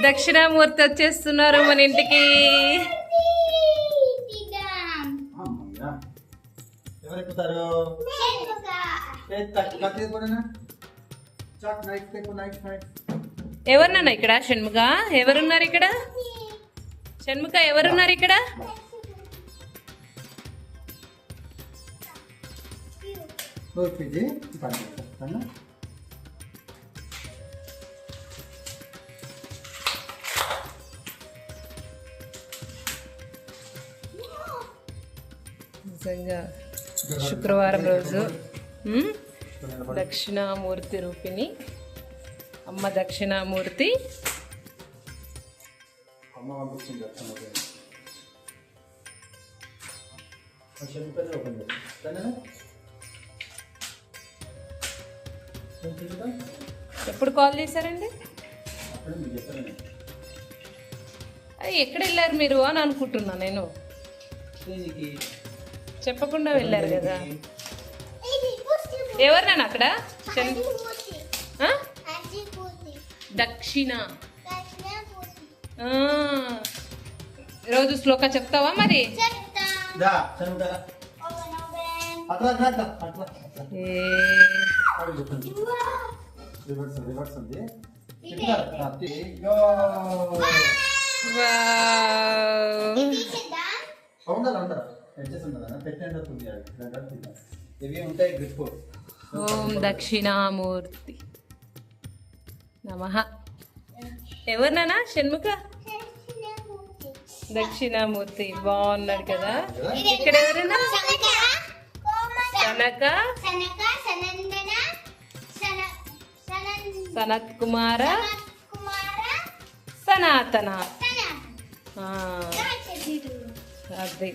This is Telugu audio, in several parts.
దక్షిణామూర్తి వచ్చేస్తున్నారు మన ఇంటికి. అమ్మయ్య. ఎవరు ఎక్కుతారు ఏ, తక్కు- కత్తి తీసుకోండినా. చాక్ నైఫ్ తెక్కు, నైఫ్, నైఫ్. ఎవరున్నాను ఇక్కడ? షణ్ముఖ? ఎవరున్నారు ఇక్కడ? షణ్ముఖ ఎవరున్నారు ఇక్కడ? ఓ, శుక్రవారం రోజు దక్షిణామూర్తి రూపిణి అమ్మ దక్షిణామూర్తి? ఎప్పుడు కాల్ చేశారండి? ఎక్కడ వెళ్ళారు మీరు అని అనుకుంటున్నా నేను. చెప్పకుండా వెళ్ళారు కదా. ఎవరినాను అక్కడ? దక్షిణ. ఆ. రోజు శ్లోక చెప్తావా మరి. ఉండాలి. పెట్టండి. ఇవి ఉంటాయి గ్రిప్ ఓం దక్షిణామూర్తి నమ. ఎవరినానా షణ్ముఖ? దక్షిణామూర్తి. బాగున్నాడు కదా? ఇక్కడ ఎవరైనా కనక సనత్ కుమార. సనాతన. ఆ, అది.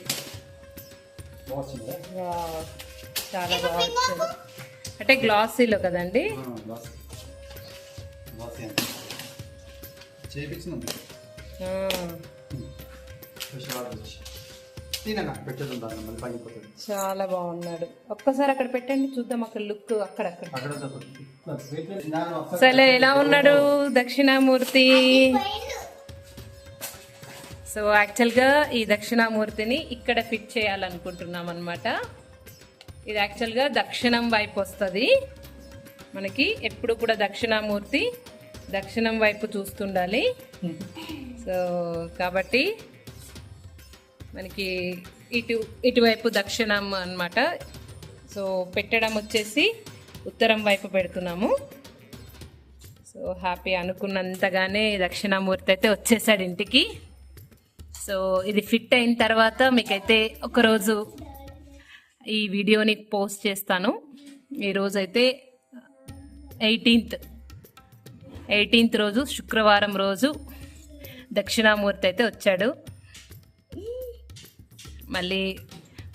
చాలా బాగా వచ్చింది అంటే గ్లాసీలో కదండి? చాలా బాగున్నాడు. ఒక్కసారి అక్కడ పెట్టండి చూద్దాం అక్కడ లుక్ అక్కడక్కడ. అక్కడ సరే ఎలా ఉన్నాడు దక్షిణామూర్తి? సో యాక్చువల్గా ఈ దక్షిణామూర్తిని ఇక్కడ ఫిట్ చేయాలనుకుంటున్నాం అనమాట ఇది యాక్చువల్గా దక్షిణం వైపు వస్తుంది. మనకి ఎప్పుడు కూడా దక్షిణామూర్తి దక్షిణం వైపు చూస్తుండాలి. సో కాబట్టి మనకి ఇటు ఇటువైపు దక్షిణం అనమాట సో పెట్టడం వచ్చేసి ఉత్తరం వైపు పెడుతున్నాము. సో హ్యాపీ అనుకున్నంతగానే దక్షిణామూర్తి అయితే వచ్చేసాడు ఇంటికి. సో ఇది ఫిట్ అయిన తర్వాత మీకైతే ఒకరోజు ఈ వీడియోని పోస్ట్ చేస్తాను. ఈరోజు అయితే ఎయిటీన్త్ ఎయిటీన్త్ రోజు శుక్రవారం రోజు దక్షిణామూర్తి అయితే వచ్చాడు. మళ్ళీ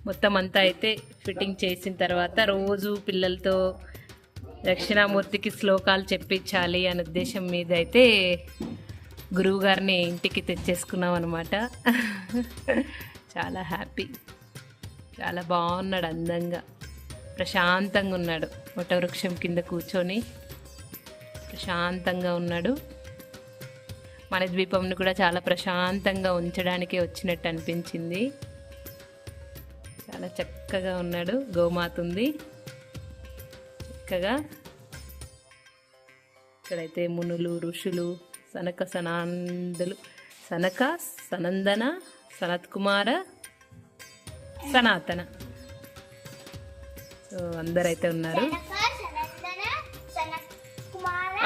మొత్తం అంతా అయితే ఫిట్టింగ్ చేసిన తర్వాత రోజు పిల్లలతో దక్షిణామూర్తికి శ్లోకాలు చెప్పించాలి అనే ఉద్దేశం మీద అయితే గురువు గారిని ఇంటికి తెచ్చేసుకున్నాం అనమాట చాలా హ్యాపీ. చాలా బాగున్నాడు అందంగా. ప్రశాంతంగా ఉన్నాడు. వటవృక్షం కింద కూర్చొని ప్రశాంతంగా ఉన్నాడు. మన ద్వీపంను కూడా చాలా ప్రశాంతంగా ఉంచడానికి వచ్చినట్టు అనిపించింది. చాలా చక్కగా ఉన్నాడు. గోమాత ఉంది. చక్కగా. ఇక్కడైతే మునులు ఋషులు సనక సనాందులు. సనక సనందన సనత్ కుమార సనాతన. సో అందరైతే ఉన్నారు.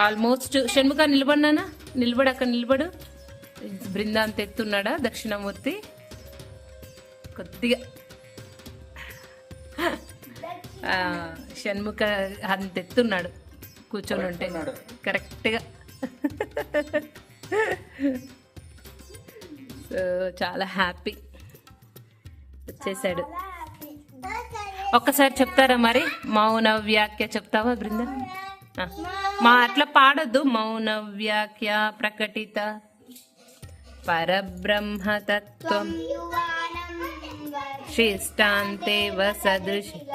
ఆల్మోస్ట్ షణ్ముఖ నిలబడినానా? నిలబడు. అక్కడ నిలబడు బృందాంత ఎత్తున్నాడా? దక్షిణామూర్తి. కొద్దిగా. షణ్ముఖ అంత ఎత్తున్నాడు కూర్చొని ఉంటే కరెక్ట్గా. సో చాలా హ్యాపీ వచ్చేసాడు. ఒక్కసారి చెప్తారా మరి? మౌన వ్యాఖ్య చెప్తావా బృంద. మా అట్లా పాడొద్దు. మౌన వ్యాఖ్య ప్రకటిత. పరబ్రహ్మతత్వం. శిష్టాంతే వసదృశ. ఆవృతం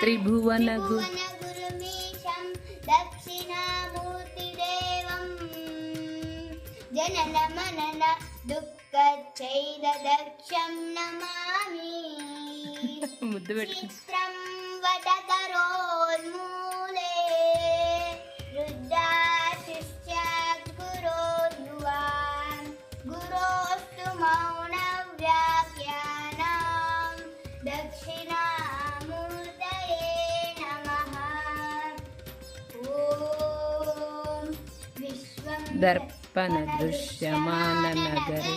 త్రిభువనగు దక్షిణామూర్తిదేవం జనన మనన దుఃఖ చైద దక్షం నమామి ముద్దు పెట్టుకుంది. दर्पणदृश्यमाननगरे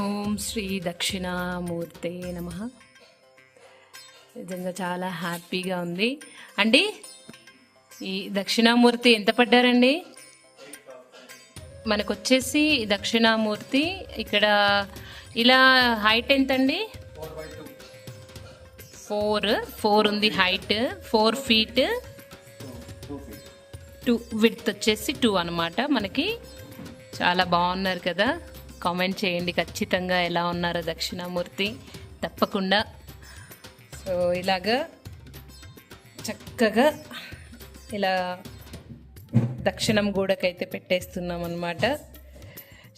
ఓం శ్రీ దక్షిణామూర్తే నమ. నిజంగా చాలా హ్యాపీగా ఉంది. అండి ఈ దక్షిణామూర్తి ఎంత పడ్డారండి? మనకు వచ్చేసి దక్షిణామూర్తి ఇక్కడ ఇలా హైట్ ఎంతండి? ఫోర్ ఫోర్ ఫోర్ ఉంది height four feet. Two feet two width వచ్చేసి టూ అనమాట మనకి. చాలా బాగున్నారు కదా. కామెంట్ చేయండి ఖచ్చితంగా ఎలా ఉన్నారో దక్షిణామూర్తి. తప్పకుండా. సో ఇలాగా చక్కగా ఇలా దక్షిణం గూడకైతే పెట్టేస్తున్నాం అనమాట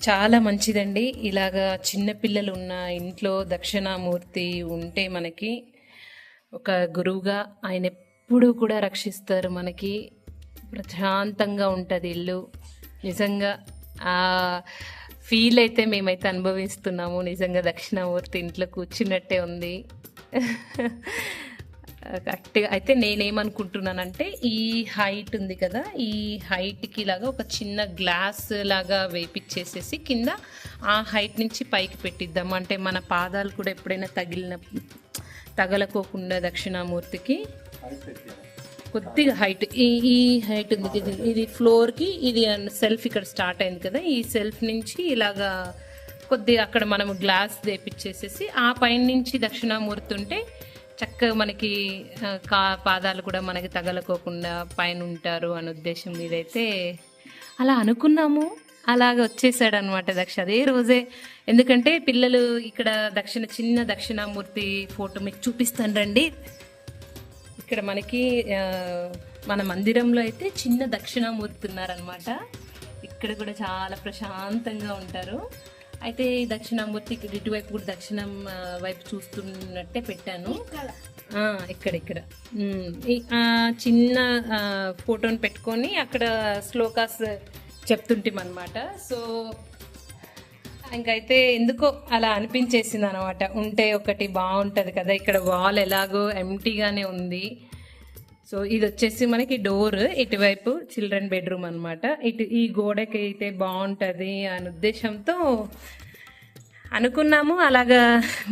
చాలా మంచిదండి. ఇలాగా చిన్నపిల్లలు ఉన్న ఇంట్లో దక్షిణామూర్తి ఉంటే మనకి ఒక గురువుగా ఆయన ఎప్పుడూ కూడా రక్షిస్తారు మనకి. ప్రశాంతంగా ఉంటుంది ఇల్లు. నిజంగా ఆ ఫీల్ అయితే మేమైతే అనుభవిస్తున్నాము. నిజంగా దక్షిణామూర్తి ఇంట్లో కూర్చున్నట్టే ఉంది. కరెక్ట్గా అయితే నేనేమనుకుంటున్నానంటే ఈ హైట్ ఉంది కదా ఈ హైట్కి లాగా ఒక చిన్న గ్లాస్ లాగా వేపిచ్చేసేసి కింద ఆ హైట్ నుంచి పైకి పెట్టిద్దాం. అంటే మన పాదాలు కూడా ఎప్పుడైనా తగిలిన తగలకోకుండా దక్షిణామూర్తికి. కొద్దిగా హైట్ ఈ ఈ హైట్ ఉంది. ఇది ఇది ఫ్లోర్కి ఇది సెల్ఫ్ ఇక్కడ స్టార్ట్ అయింది కదా. ఈ సెల్ఫ్ నుంచి ఇలాగా కొద్దిగా అక్కడ మనం గ్లాస్ తెప్పించేసేసి ఆ పైన నుంచి దక్షిణామూర్తి ఉంటే చక్కగా మనకి కా పాదాలు కూడా మనకి తగలకోకుండా పైన ఉంటారు అనే ఉద్దేశం మీదైతే అలా అనుకున్నాము. అలాగ వచ్చేసాడు అనమాట దక్ష. అదే రోజే ఎందుకంటే పిల్లలు ఇక్కడ దక్షిణ చిన్న దక్షిణామూర్తి ఫోటో మీకు చూపిస్తాను రండి. ఇక్కడ మనకి మన మందిరంలో అయితే చిన్న దక్షిణామూర్తి ఉన్నారనమాట ఇక్కడ కూడా చాలా ప్రశాంతంగా ఉంటారు. అయితే ఈ దక్షిణామూర్తి ఇటువైపు కూడా దక్షిణం వైపు చూస్తున్నట్టే పెట్టాను. ఆ, ఇక్కడ ఇక్కడ. చిన్న ఫోటోని పెట్టుకొని అక్కడ శ్లోకాస్ చెప్తుంటాం అనమాట సో ఇంకైతే ఎందుకో అలా అనిపించేసింది అనమాట ఉంటే ఒకటి బాగుంటుంది కదా ఇక్కడ వాల్ ఎలాగో ఎంటీగానే ఉంది. సో ఇది వచ్చేసి మనకి డోర్ ఇటువైపు చిల్డ్రన్ బెడ్రూమ్ అనమాట ఇటు ఈ గోడకి అయితే బాగుంటుంది అనే ఉద్దేశంతో అనుకున్నాము. అలాగా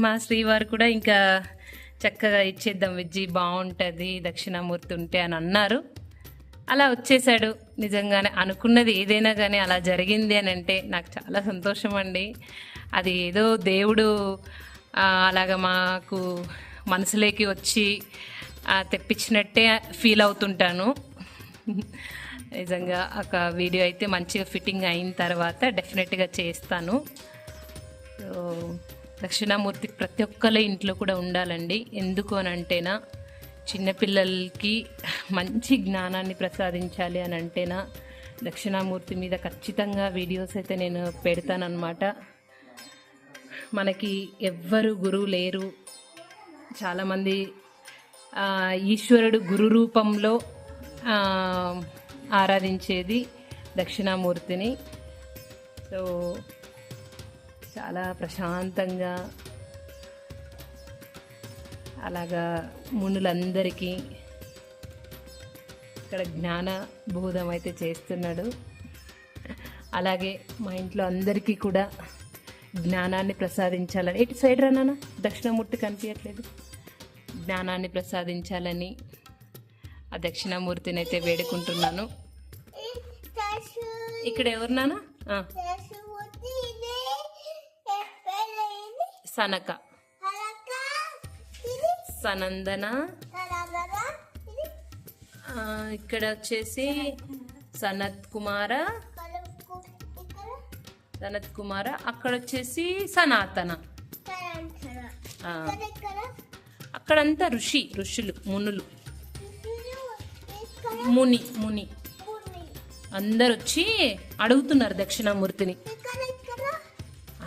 మా శ్రీవారు కూడా ఇంకా చక్కగా ఇచ్చేద్దాం విజ్జి బాగుంటుంది దక్షిణామూర్తి ఉంటే అని అన్నారు. అలా వచ్చేసాడు నిజంగానే అనుకున్నది ఏదైనా కానీ అలా జరిగింది అని అంటే నాకు చాలా సంతోషం అండి అది ఏదో దేవుడు అలాగ మాకు మనసులోకి వచ్చి తెప్పించినట్టే ఫీల్ అవుతుంటాను. నిజంగా ఒక వీడియో అయితే మంచిగా ఫిట్టింగ్ అయిన తర్వాత డెఫినెట్గా చేస్తాను. దక్షిణామూర్తికి దక్షిణామూర్తి ప్రతి ఒక్కళ్ళ ఇంట్లో కూడా ఉండాలండి. ఎందుకు అని అంటేనా చిన్నపిల్లలకి మంచి జ్ఞానాన్ని ప్రసాదించాలి అని అంటేనా దక్షిణామూర్తి మీద ఖచ్చితంగా వీడియోస్ అయితే నేను పెడతానమాట మనకి ఎవ్వరు గురువు లేరు. చాలామంది ఈశ్వరుడు గురు రూపంలో ఆరాధించేది దక్షిణామూర్తిని. సో చాలా ప్రశాంతంగా అలాగా మునులందరికీ ఇక్కడ జ్ఞాన బోధం అయితే చేస్తున్నాడు. అలాగే మా ఇంట్లో అందరికీ కూడా జ్ఞానాన్ని ప్రసాదించాలని. ఇటు సైడ్ రానా దక్షిణామూర్తి కనిపించట్లేదు. జ్ఞానాన్ని ప్రసాదించాలని ఆ దక్షిణామూర్తిని అయితే వేడుకుంటున్నాను. ఇక్కడ ఎవరు నాన్న? ఆ, సనక. సనందన. ఇక్కడ వచ్చేసి సనత్ కుమార. సనత్ కుమార. అక్కడ వచ్చేసి సనాతన. అక్కడంతా ఋషి ఋషులు మునులు. ముని ముని. అందరు వచ్చి అడుగుతున్నారు దక్షిణామూర్తిని.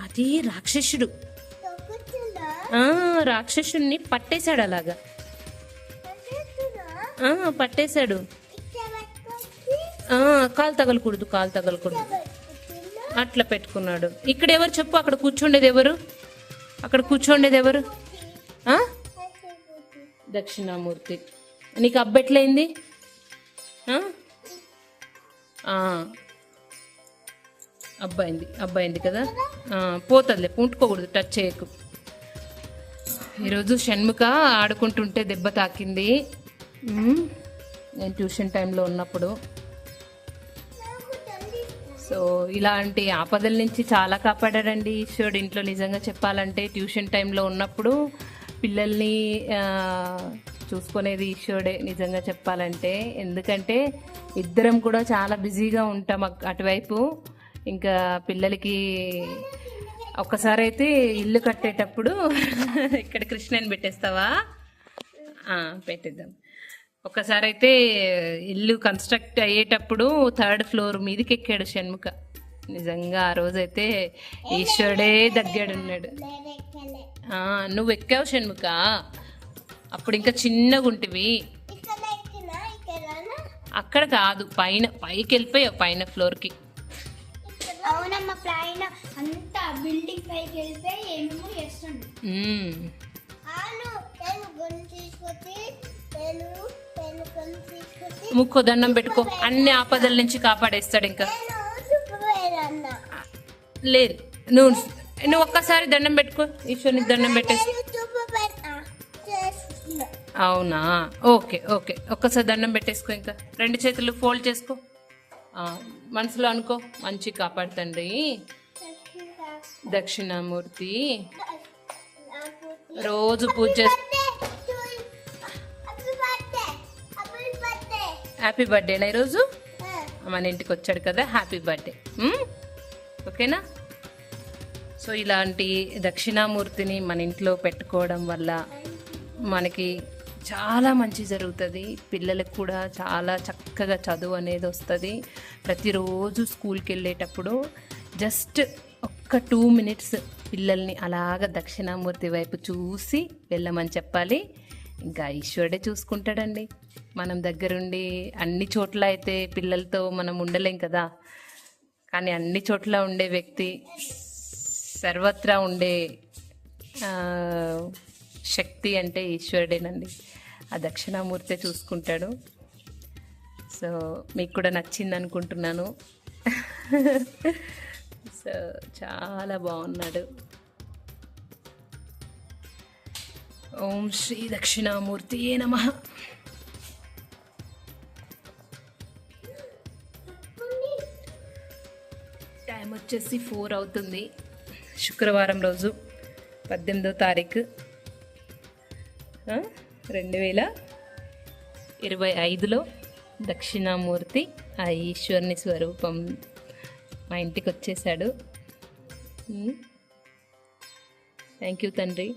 అది రాక్షసుడు. రాక్షసుణ్ణి పట్టేశాడు అలాగా. పట్టేశాడు. కాలు తగలకూడదు కాలు తగలకూడదు. అట్లా పెట్టుకున్నాడు. ఇక్కడ ఎవరు చెప్పు అక్కడ కూర్చోండేది ఎవరు? అక్కడ కూర్చోండేది ఎవరు? దక్షిణామూర్తి. నీకు అబ్బెట్లయింది అబ్బాయింది అబ్బాయింది కదా? పోతుందిలే పుంటుకోకూడదు టచ్ చేయకు. ఈరోజు షణ్ముఖ ఆడుకుంటుంటే దెబ్బ తాకింది. నేను ట్యూషన్ టైంలో ఉన్నప్పుడు. సో ఇలాంటి ఆపదల నుంచి చాలా కాపాడాడండి ఈశ్వరుడు. ఇంట్లో నిజంగా చెప్పాలంటే ట్యూషన్ టైంలో ఉన్నప్పుడు పిల్లల్ని చూసుకునేది ఈశ్వరుడే నిజంగా చెప్పాలంటే. ఎందుకంటే ఇద్దరం కూడా చాలా బిజీగా ఉంటాం అటువైపు. ఇంకా పిల్లలకి ఒక్కసారి అయితే ఇల్లు కట్టేటప్పుడు ఇక్కడ కృష్ణని పెట్టేస్తావా? పెట్టిద్దాం పెట్టేద్దాం. ఒకసారి అయితే ఇల్లు కన్స్ట్రక్ట్ అయ్యేటప్పుడు థర్డ్ ఫ్లోర్ మీదకి ఎక్కాడు షణ్ముఖ. నిజంగా ఆ రోజైతే ఈశ్వరుడే దగ్గడున్నాడు నువ్వు ఎక్కావు షణ్ముఖ? అప్పుడు ఇంకా చిన్నగా ఉంటివి అక్కడ కాదు పైన పైకి వెళ్ళిపోయావు పైన ఫ్లోర్కి అవునమ్మ పైన. బిల్డింగ్ పైకి వెళ్ళిపోయి ఏమేమో ముక్కో దండం పెట్టుకో. అన్ని ఆపదల నుంచి కాపాడేస్తాడు ఇంకా. లేదు నువ్వు నువ్వు ఒక్కసారి దండం పెట్టుకో. ఈశ్వరునికి దండం పెట్టేసి. అవునా? Okay okay. ఒక్కసారి దండం పెట్టేసుకో ఇంకా. రెండు చేతులు ఫోల్డ్ చేసుకో. మనసులో అనుకో. మంచి కాపాడుతండి దక్షిణామూర్తి. రోజు పూజ హ్యాపీ బర్త్డేనా ఈరోజు? మన ఇంటికి వచ్చాడు కదా హ్యాపీ బర్త్డే ఓకేనా? సో ఇలాంటి దక్షిణామూర్తిని మన ఇంట్లో పెట్టుకోవడం వల్ల మనకి చాలా మంచి జరుగుతుంది. పిల్లలకు కూడా చాలా చక్కగా చదువు అనేది వస్తుంది. ప్రతిరోజు స్కూల్కి వెళ్ళేటప్పుడు జస్ట్ ఒక్క టూ మినిట్స్ పిల్లల్ని అలాగ దక్షిణామూర్తి వైపు చూసి వెళ్ళమని చెప్పాలి. ఇంకా ఈశ్వరుడే చూసుకుంటాడండి. మనం దగ్గరుండి అన్ని చోట్ల అయితే పిల్లలతో మనం ఉండలేం కదా. కానీ అన్ని చోట్ల ఉండే వ్యక్తి సర్వత్రా ఉండే శక్తి అంటే ఈశ్వరుడేనండి. ఆ దక్షిణామూర్తే చూసుకుంటాడు. సో మీకు కూడా నచ్చింది అనుకుంటున్నాను సో చాలా బాగున్నాడు. ఓం శ్రీ దక్షిణామూర్తి నమ. టైం వచ్చేసి ఫోర్ అవుతుంది. శుక్రవారం రోజు పద్దెనిమిదో తారీఖు. రెండు వేల ఇరవై ఐదులో దక్షిణామూర్తి ఆ ఈశ్వరుని స్వరూపం మా ఇంటికి వచ్చేసాడు. థ్యాంక్ యూ తండ్రి.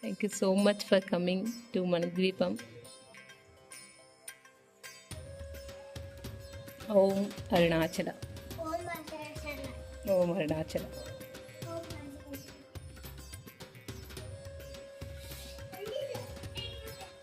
Thank you so much for coming to మన ద్వీపం ఓం అరుణాచల. ఓం అరుణాచల.